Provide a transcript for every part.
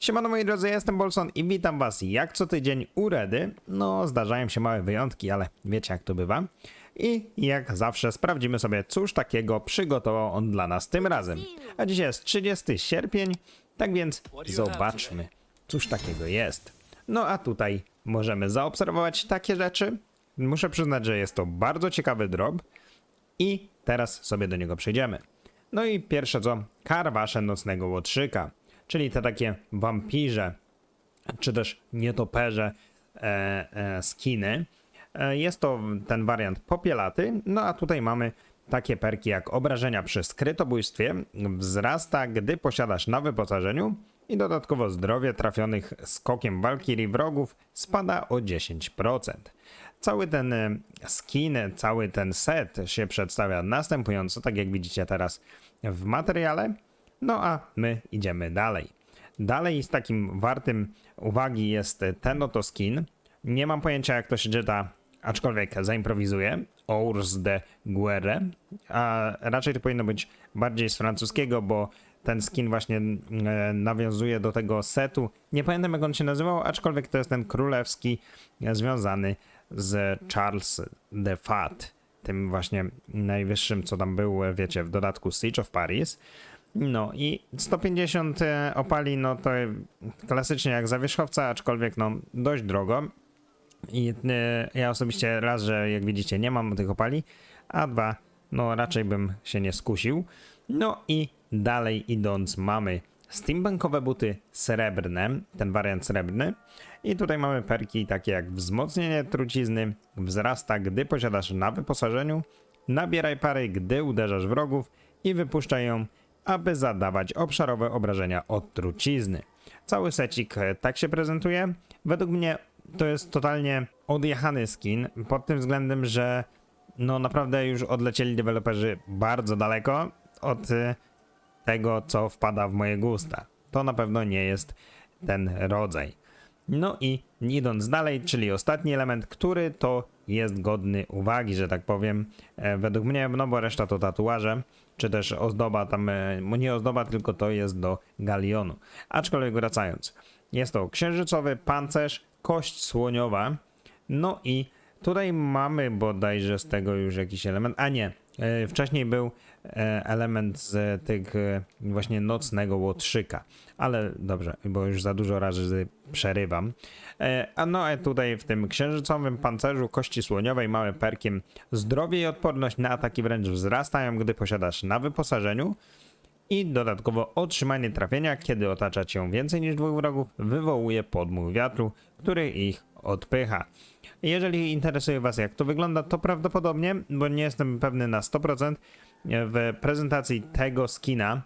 Siemano moi drodzy, jestem Bolson i witam was jak co tydzień u Redy. No, zdarzają się małe wyjątki, ale wiecie jak to bywa. I jak zawsze sprawdzimy sobie, cóż takiego przygotował on dla nas tym razem. A dzisiaj jest 30 sierpień, tak więc zobaczmy, cóż takiego jest. No a tutaj możemy zaobserwować takie rzeczy. Muszę przyznać, że jest to bardzo ciekawy drop i teraz sobie do niego przejdziemy. No i pierwsze co, karwasze nocnego łotrzyka, czyli te takie wampirze, czy też nietoperze e, e, skiny. E, jest to ten wariant popielaty, no a tutaj mamy takie perki jak obrażenia przy skrytobójstwie, wzrasta gdy posiadasz na wyposażeniu i dodatkowo zdrowie trafionych skokiem walkirii wrogów spada o 10%. Cały ten e, skin, cały ten set się przedstawia następująco, tak jak widzicie teraz w materiale. No a my idziemy dalej. Dalej z takim wartym uwagi jest ten oto skin. Nie mam pojęcia jak to się czyta, aczkolwiek zaimprowizuję. Ours de Guerre. A raczej to powinno być bardziej z francuskiego, bo ten skin właśnie e, nawiązuje do tego setu. Nie pamiętam jak on się nazywał, aczkolwiek to jest ten królewski e, związany z Charles de Fat. Tym właśnie najwyższym, co tam był, e, wiecie, w dodatku Siege of Paris. No i 150 e, opali, no to klasycznie jak za wierzchowca, aczkolwiek no dość drogo. I e, ja osobiście raz, że jak widzicie nie mam tych opali, a dwa, no raczej bym się nie skusił. No i dalej idąc mamy steambankowe buty srebrne, ten wariant srebrny. I tutaj mamy perki takie jak wzmocnienie trucizny, wzrasta gdy posiadasz na wyposażeniu, nabieraj pary gdy uderzasz wrogów i wypuszczaj ją aby zadawać obszarowe obrażenia od trucizny. Cały secik e, tak się prezentuje. Według mnie to jest totalnie odjechany skin pod tym względem, że no naprawdę już odlecieli deweloperzy bardzo daleko od e, tego, co wpada w moje gusta. To na pewno nie jest ten rodzaj. No i idąc dalej, czyli ostatni element, który to jest godny uwagi, że tak powiem, e, według mnie, no bo reszta to tatuaże, czy też ozdoba tam, e, nie ozdoba, tylko to jest do galionu. Aczkolwiek wracając, jest to księżycowy pancerz, kość słoniowa, no i tutaj mamy bodajże z tego już jakiś element, a nie, wcześniej był e, element z tych e, właśnie nocnego łotrzyka, ale dobrze, bo już za dużo razy przerywam. E, A no a tutaj w tym księżycowym pancerzu kości słoniowej mamy perkiem zdrowie i odporność na ataki wręcz wzrastają, gdy posiadasz na wyposażeniu i dodatkowo otrzymanie trafienia, kiedy otacza cię więcej niż dwóch wrogów, wywołuje podmuch wiatru, który ich odpycha. Jeżeli interesuje Was jak to wygląda, to prawdopodobnie, bo nie jestem pewny na 100%, w prezentacji tego skina,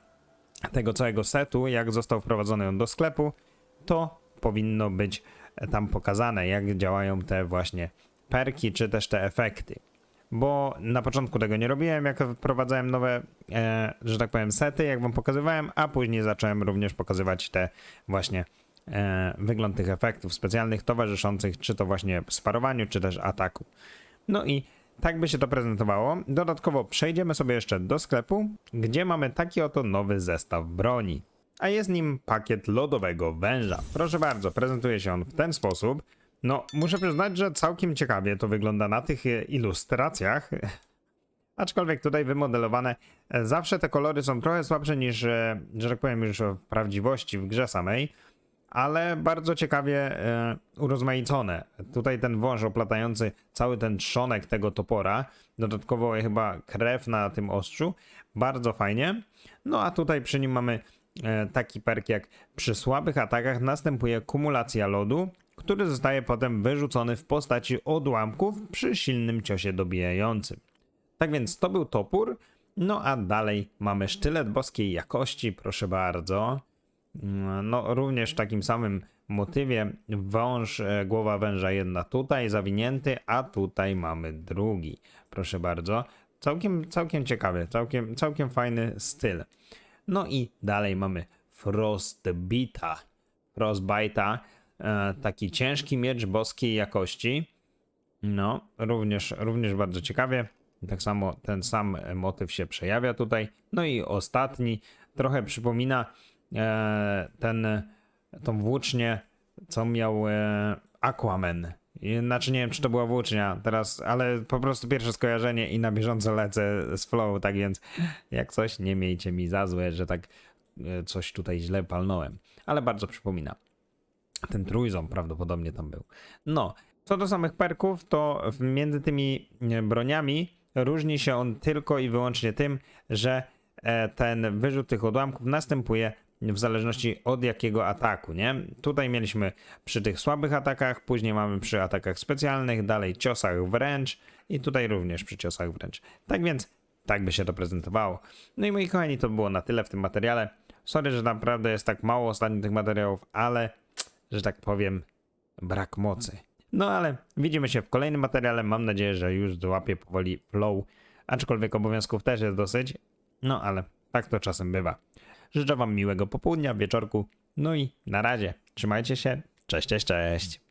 tego całego setu, jak został wprowadzony on do sklepu, to powinno być tam pokazane, jak działają te właśnie perki, czy też te efekty. Bo na początku tego nie robiłem, jak wprowadzałem nowe, e, że tak powiem, sety, jak wam pokazywałem, a później zacząłem również pokazywać te właśnie e, wygląd tych efektów specjalnych towarzyszących, czy to właśnie sparowaniu, czy też ataku. No i tak by się to prezentowało. Dodatkowo przejdziemy sobie jeszcze do sklepu, gdzie mamy taki oto nowy zestaw broni. A jest nim pakiet lodowego węża. Proszę bardzo, prezentuje się on w ten sposób. No, muszę przyznać, że całkiem ciekawie to wygląda na tych e, ilustracjach. Aczkolwiek tutaj wymodelowane, e, zawsze te kolory są trochę słabsze niż, e, że tak powiem, już w prawdziwości w grze samej, ale bardzo ciekawie urozmaicone. Tutaj ten wąż oplatający cały ten trzonek tego topora, dodatkowo chyba krew na tym ostrzu, bardzo fajnie. No a tutaj przy nim mamy taki perk jak przy słabych atakach następuje kumulacja lodu, który zostaje potem wyrzucony w postaci odłamków przy silnym ciosie dobijającym. Tak więc to był topór. No a dalej mamy sztylet boskiej jakości, proszę bardzo. Mm, No, również w takim samym motywie wąż, e, głowa węża jedna tutaj zawinięty, a tutaj mamy drugi. Proszę bardzo. Całkiem, całkiem ciekawy, całkiem, całkiem fajny styl. No i dalej mamy Frostbita. Frostbite'a, e, taki ciężki miecz boskiej jakości. No, również, również bardzo ciekawie. Tak samo ten sam motyw się przejawia tutaj. No i ostatni trochę przypomina e, ten tą włócznię, co miał e, Aquaman. Znaczy nie wiem, czy to była włócznia teraz, ale po prostu pierwsze skojarzenie i na bieżąco lecę z flow, tak więc jak coś, nie miejcie mi za złe, że tak e, coś tutaj źle palnąłem. Ale bardzo przypomina. Ten trójząb prawdopodobnie tam był. No, co do samych perków, to między tymi e, broniami różni się on tylko i wyłącznie tym, że e, ten wyrzut tych odłamków następuje w zależności od jakiego ataku, nie? Tutaj mieliśmy przy tych słabych atakach, później mamy przy atakach specjalnych, dalej ciosach wręcz i tutaj również przy ciosach wręcz. Tak więc tak by się to prezentowało. No i moi kochani, to było na tyle w tym materiale. Sorry, że naprawdę jest tak mało ostatnio tych materiałów, ale że tak powiem, brak mocy. No ale widzimy się w kolejnym materiale. Mam nadzieję, że już złapię powoli flow, aczkolwiek obowiązków też jest dosyć. No ale tak to czasem bywa. Życzę Wam miłego popołudnia, wieczorku. No i na razie. Trzymajcie się. Cześć, cześć, cześć.